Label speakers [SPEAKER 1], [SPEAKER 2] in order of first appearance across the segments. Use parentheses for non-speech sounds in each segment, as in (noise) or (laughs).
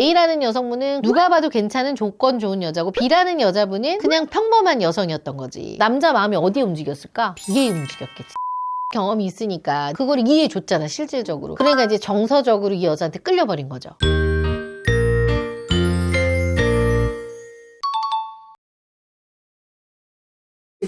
[SPEAKER 1] A라는 여성분은 누가 봐도 괜찮은 조건 좋은 여자고 B라는 여자분은 그냥 평범한 여성이었던 거지. 남자 마음이 어디에 움직였을까? B에 움직였겠지. 경험이 있으니까 그걸 이해해 줬잖아 실질적으로 그러니까 이제 정서적으로 이 여자한테 끌려버린 거죠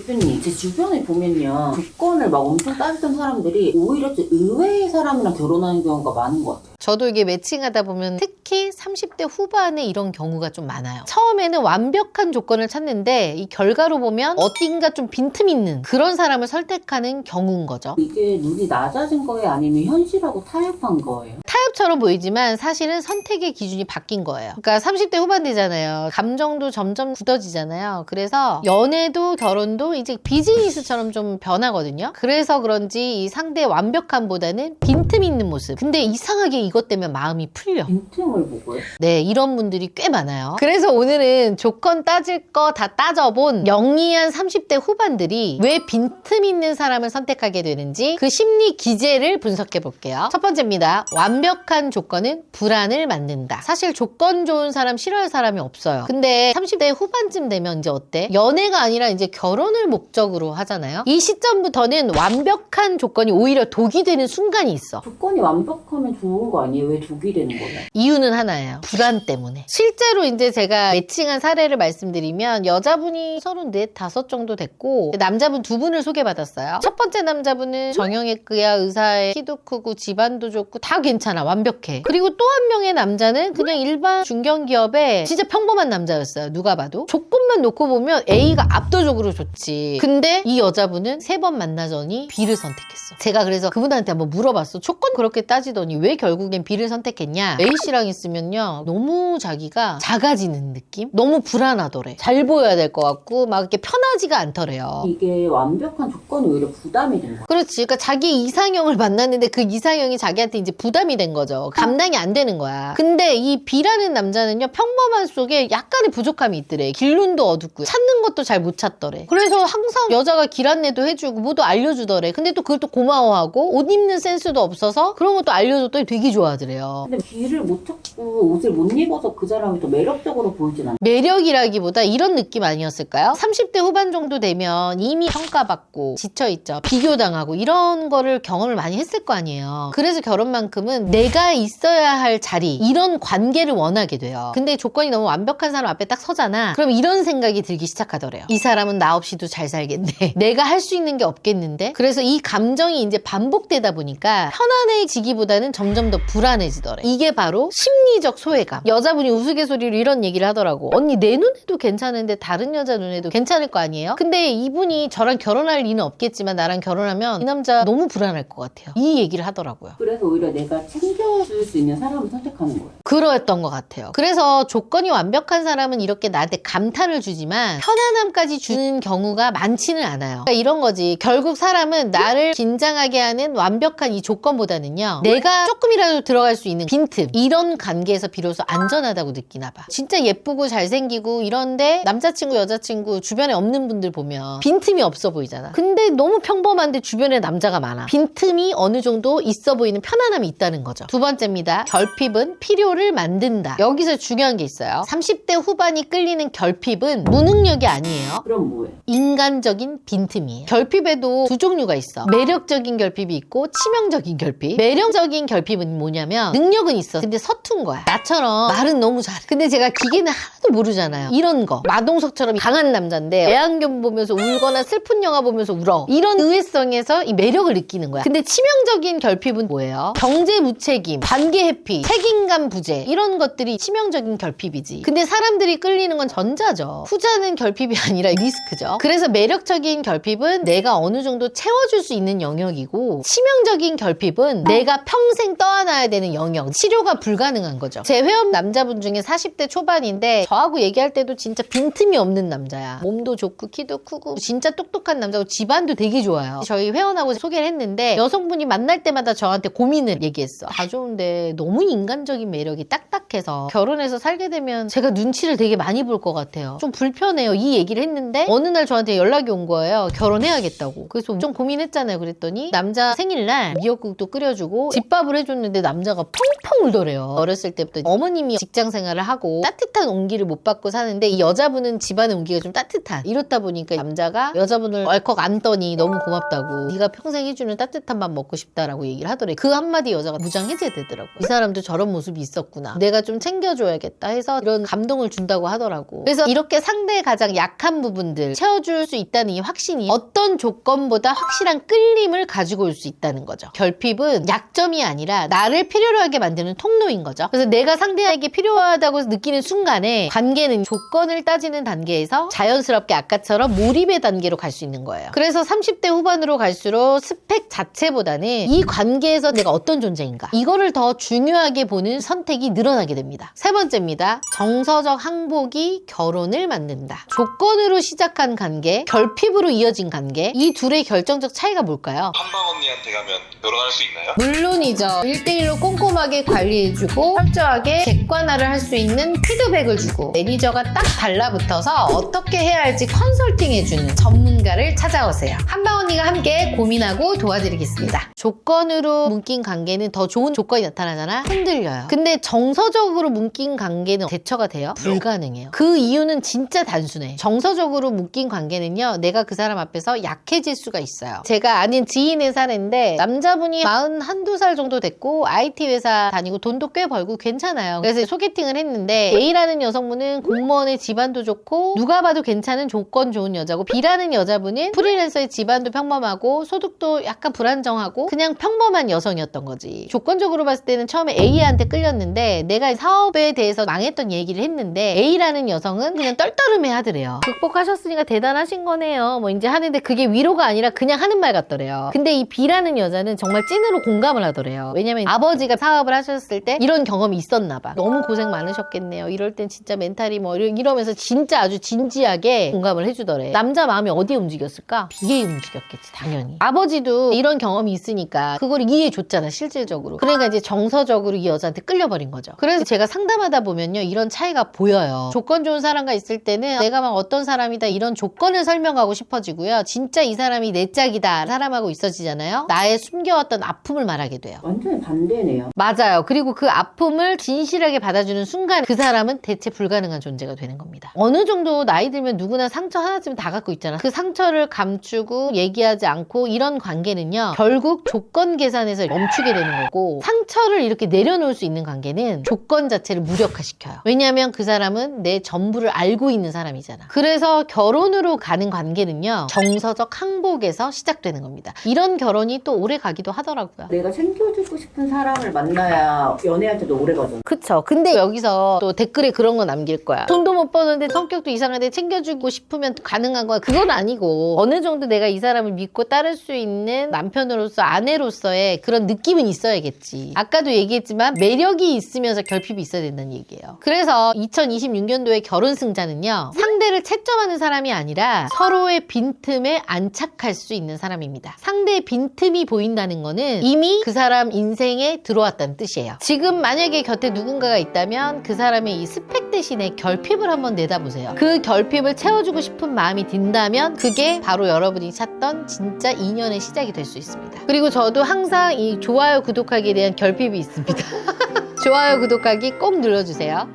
[SPEAKER 2] 대표님, 제 주변에 보면요. 조건을 막 엄청 따지던 사람들이 오히려 좀 의외의 사람이랑 결혼하는 경우가 많은 것 같아요.
[SPEAKER 1] 저도 이게 매칭하다 보면 특히 30대 후반에 이런 경우가 좀 많아요. 처음에는 완벽한 조건을 찾는데 이 결과로 보면 어딘가 좀 빈틈 있는 그런 사람을 선택하는 경우인 거죠.
[SPEAKER 2] 이게 눈이 낮아진 거예요? 아니면 현실하고 타협한 거예요?
[SPEAKER 1] 타 협처럼 보이지만 사실은 선택의 기준이 바뀐 거예요. 그러니까 30대 후반 되잖아요. 감정도 점점 굳어지잖아요. 그래서 연애도 결혼도 이제 비즈니스처럼 좀 변하거든요. 그래서 그런지 이 상대의 완벽함보다는 빈틈 있는 모습. 근데 이상하게 이것 때문에 마음이 풀려.
[SPEAKER 2] 빈틈을 보고요?
[SPEAKER 1] 네, 이런 분들이 꽤 많아요. 그래서 오늘은 조건 따질 거 다 따져본 영리한 30대 후반들이 왜 빈틈 있는 사람을 선택하게 되는지 그 심리 기제를 분석해 볼게요. 첫 번째입니다. 완벽 한 조건은 불안을 만든다. 사실 조건 좋은 사람 싫어할 사람이 없어요. 근데 30대 후반쯤 되면 이제 어때? 연애가 아니라 이제 결혼을 목적으로 하잖아요. 이 시점부터는 완벽한 조건이 오히려 독이 되는 순간이 있어.
[SPEAKER 2] 조건이 완벽하면 좋은 거 아니에요? 왜 독이 되는 거예요?
[SPEAKER 1] 이유는 하나예요. 불안 때문에. 실제로 이제 제가 매칭한 사례를 말씀드리면 여자분이 34, 5 정도 됐고 남자분 두 분을 소개받았어요. 첫 번째 남자분은 정형외과야 의사에 키도 크고 집안도 좋고 다 괜찮아. 완벽해. 그리고 또 한 명의 남자는 그냥 일반 중견기업에 진짜 평범한 남자였어요. 누가 봐도. 조건만 놓고 보면 A가 압도적으로 좋지. 근데 이 여자분은 세 번 만나더니 B를 선택했어. 제가 그래서 그분한테 한번 물어봤어. 조건 그렇게 따지더니 왜 결국엔 B를 선택했냐? A씨랑 있으면요. 너무 자기가 작아지는 느낌? 너무 불안하더래. 잘 보여야 될 것 같고 막 이렇게 편하지가 않더래요.
[SPEAKER 2] 이게 완벽한 조건이 오히려 부담이 된 거예요.
[SPEAKER 1] 그렇지. 그러니까 자기 이상형을 만났는데 그 이상형이 자기한테 이제 부담이 된 거 죠. 감당이 안 되는 거야. 근데 이 B라는 남자는요, 평범한 속에 약간의 부족함이 있더래. 길눈도 어둡고, 찾는 것도 잘 못 찾더래. 그래서 항상 여자가 길 안내도 해주고, 뭐도 알려주더래. 근데 또 그걸 또 고마워하고, 옷 입는 센스도 없어서 그런 것도 알려줬더니 되게 좋아하더래요.
[SPEAKER 2] 근데 귀를 못 찾고 옷을 못 입어서 그 사람이 더 매력적으로 보이진 않아요.
[SPEAKER 1] 매력이라기보다 이런 느낌 아니었을까요? 30대 후반 정도 되면 이미 평가받고 지쳐있죠. 비교당하고 이런 거를 경험을 많이 했을 거 아니에요. 그래서 결혼만큼은 내가 있어야 할 자리, 이런 관계를 원하게 돼요. 근데 조건이 너무 완벽한 사람 앞에 딱 서잖아. 그럼 이런 생각이 들기 시작하더래요. 이 사람은 나 없이도 잘 살겠네. (laughs) 내가 할 수 있는 게 없겠는데? 그래서 이 감정이 이제 반복되다 보니까 편안해지기보다는 점점 더 불안해지더래. 이게 바로 심리적 소외감. 여자분이 우스갯소리로 이런 얘기를 하더라고. 언니 내 눈에도 괜찮은데 다른 여자 눈에도 괜찮을 거 아니에요? 근데 이분이 저랑 결혼할 리는 없겠지만 나랑 결혼하면 이 남자 너무 불안할 것 같아요. 이 얘기를 하더라고요.
[SPEAKER 2] 그래서 오히려 내가 챙겨줄 수 있는 사람을 선택하는 거예요.
[SPEAKER 1] 그러했던 것 같아요. 그래서 조건이 완벽한 사람은 이렇게 나한테 감탄을 주지만 편안함까지 주는 경우가 많지는 않아요. 그러니까 이런 거지. 결국 사람은 나를 긴장하게 하는 완벽한 이 조건보다는요. 내가 조금이라도 들어갈 수 있는 빈틈 이런 관계에서 비로소 안전하다고 느끼나 봐. 진짜 예쁘고 잘생기고 이런데 남자친구 여자친구 주변에 없는 분들 보면 빈틈이 없어 보이잖아. 근데 너무 평범한데 주변에 남자가 많아. 빈틈이 어느 정도 있어 보이는 편안함이 있다는 거죠. 두 번째입니다. 결핍은 필요를 만든다. 여기서 중요한 게 있어요. 30대 후반이 끌리는 결핍은 무능력이 아니에요.
[SPEAKER 2] 그럼 뭐예요?
[SPEAKER 1] 인간적인 빈틈이에요. 결핍에도 두 종류가 있어. 매력적인 결핍이 있고 치명적인 결핍. 매력적인 결핍은 뭐냐면 능력은 있어. 근데 서툰 거야. 나처럼 말은 너무 잘해. 근데 제가 기계는 하나도 모르잖아요. 이런 거. 마동석처럼 강한 남자인데 애완견 보면서 울거나 슬픈 영화 보면서 울어. 이런 의외성에서 이 매력을 느끼는 거야. 근데 치명적인 결핍은 뭐예요? 경제 무책임, 관계 회피, 책임감 부재 이런 것들이 치명적인 결핍이지. 근데 사람들이 끌리는 건 전자죠. 후자는 결핍이 아니라 리스크죠. 그래서 매력적인 결핍은 내가 어느 정도 채워줄 수 있는 영역이고 치명적인 결핍은 내가 평생 떠안아야 되는 영역, 치료가 불가능한 거죠. 제 회원 남자분 중에 40대 초반인데 저하고 얘기할 때도 진짜 빈틈이 없는 남자야. 몸도 좋고 키도 크고 진짜 똑똑한 남자고 집안도 되게 좋아요. 저희 회원하고 소개를 했는데 여성분이 만날 때마다 저한테 고민을 얘기했어. 다 좋은데 너무 인간적인 매력이 딱딱해서 결혼해서 살게 되면 제가 눈치를 되게 많이 볼 것 같아요. 좀 불편해요. 이 얘기를 했는데 어느 날 저한테 연락이 온 거예요. 결혼해야겠다고. 그래서 좀 고민했잖아요. 그랬더니 남자 생일날 미역국도 끓여주고 집밥을 해줬는데 남자가 펑펑 울더래요. 어렸을 때부터 어머님이 직장 생활을 하고 따뜻한 온기를 못 받고 사는데 이 여자분은 집안의 온기가 좀 따뜻한 이렇다 보니까 남자가 여자분을 얼컥 안더니 너무 고맙다고 네가 평생 해주는 따뜻한 밥 먹고 싶다라고 얘기를 하더래. 그 한마디 여자가 무장 해 제되더라고. 이 사람도 저런 모습이 있었구나. 내가 좀 챙겨줘야겠다 해서 이런 감동을 준다고 하더라고. 그래서 이렇게 상대의 가장 약한 부분들 채워줄 수 있다는 이 확신이 어떤 조건보다 확실한 끌림을 가지고 올 수 있다는 거죠. 결핍은 약점이 아니라 나를 필요로 하게 만드는 통로인 거죠. 그래서 내가 상대에게 필요하다고 느끼는 순간에 관계는 조건을 따지는 단계에서 자연스럽게 아까처럼 몰입의 단계로 갈 수 있는 거예요. 그래서 30대 후반으로 갈수록 스펙 자체보다는 이 관계에서 내가 어떤 존재인가 이 거를 더 중요하게 보는 선택이 늘어나게 됩니다. 세 번째입니다. 정서적 항복이 결혼을 만든다. 조건으로 시작한 관계, 결핍으로 이어진 관계 이 둘의 결정적 차이가 뭘까요?
[SPEAKER 3] 한방 언니한테 가면 결혼할 수 있나요?
[SPEAKER 1] 물론이죠. 1대1로 꼼꼼하게 관리해주고 철저하게 객관화를 할 수 있는 피드백을 주고 매니저가 딱 달라붙어서 어떻게 해야 할지 컨설팅해주는 전문가를 찾아오세요. 한방 언니가 함께 고민하고 도와드리겠습니다. 조건으로 묶인 관계는 더 좋은 조건이 나타나잖아? 흔들려요. 근데 정서적으로 묶인 관계는 대처가 돼요? 불가능해요. 그 이유는 진짜 단순해. 정서적으로 묶인 관계는요, 내가 그 사람 앞에서 약해질 수가 있어요. 제가 아는 지인의 사례인데, 남자분이 41, 살 정도 됐고, IT 회사 다니고 돈도 꽤 벌고 괜찮아요. 그래서 소개팅을 했는데, A라는 여성분은 공무원의 집안도 좋고, 누가 봐도 괜찮은 조건 좋은 여자고, B라는 여자분은 프리랜서의 집안도 평범하고, 소득도 약간 불안정하고, 그냥 평범한 여성이었던 거지. 조건 적으로 봤을 때는 처음에 A한테 끌렸는데, 내가 사업에 대해서 망했던 얘기를 했는데, A라는 여성은 그냥 떨떠름해 하더래요. 극복하셨으니까 대단하신 거네요. 뭐 이제 하는데 그게 위로가 아니라 그냥 하는 말 같더래요. 근데 이 B라는 여자는 정말 찐으로 공감을 하더래요. 왜냐면 아버지가 사업을 하셨을 때 이런 경험이 있었나 봐. 너무 고생 많으셨겠네요. 이럴 땐 진짜 멘탈이 뭐 이러- 이러면서 진짜 아주 진지하게 공감을 해주더래. 남자 마음이 어디에 움직였을까? B에 움직였겠지, 당연히. 아버지도 이런 경험이 있으니까 그걸 이해해 줬잖아, 실질적으로. 그러니까 이제 정서적으로 이 여자한테 끌려버린 거죠. 그래서 제가 상담하다 보면요, 이런 차이가 보여요. 조건 좋은 사람과 있을 때는 내가 막 어떤 사람이다 이런 조건을 설명하고 싶어지고요. 진짜 이 사람이 내 짝이다 사람하고 있어지잖아요. 나의 숨겨왔던 아픔을 말하게 돼요.
[SPEAKER 2] 완전히 반대네요.
[SPEAKER 1] 맞아요. 그리고 그 아픔을 진실하게 받아주는 순간 그 사람은 대체 불가능한 존재가 되는 겁니다. 어느 정도 나이 들면 누구나 상처 하나쯤 다 갖고 있잖아. 그 상처를 감추고 얘기하지 않고 이런 관계는요. 결국 조건 계산에서 멈추게 되는 거고 상처를 이렇게 내려놓을 수 있는 관계는 조건 자체를 무력화시켜요. 왜냐하면 그 사람은 내 전부를 알고 있는 사람이잖아. 그래서 결혼으로 가는 관계는요. 정서적 항복에서 시작되는 겁니다. 이런 결혼이 또 오래 가기도 하더라고요.
[SPEAKER 2] 내가 챙겨주고 싶은 사람을 만나야 연애할 때도 오래 가잖아.
[SPEAKER 1] 그쵸. 근데 여기서 또 댓글에 그런 거 남길 거야. 돈도 못 버는데 성격도 이상한데 챙겨주고 싶으면 가능한 거야. 그건 아니고 어느 정도 내가 이 사람을 믿고 따를 수 있는 남편으로서 아내로서의 그런 느낌은 있어야겠 지. 아까도 얘기했지만 매력이 있으면서 결핍이 있어야 된다는 얘기예요. 그래서 2026년도의 결혼 승자는요. 상대를 채점하는 사람이 아니라 서로의 빈틈에 안착할 수 있는 사람입니다. 상대의 빈틈이 보인다는 거는 이미 그 사람 인생에 들어왔다는 뜻이에요. 지금 만약에 곁에 누군가가 있다면 그 사람의 이 스펙 대신에 결핍을 한번 내다보세요. 그 결핍을 채워주고 싶은 마음이 든다면 그게 바로 여러분이 찾던 진짜 인연의 시작이 될 수 있습니다. 그리고 저도 항상 이 좋아요, 구독하기에 대한 결핍이 있습니다. (laughs) 좋아요, 구독하기 꼭 눌러주세요.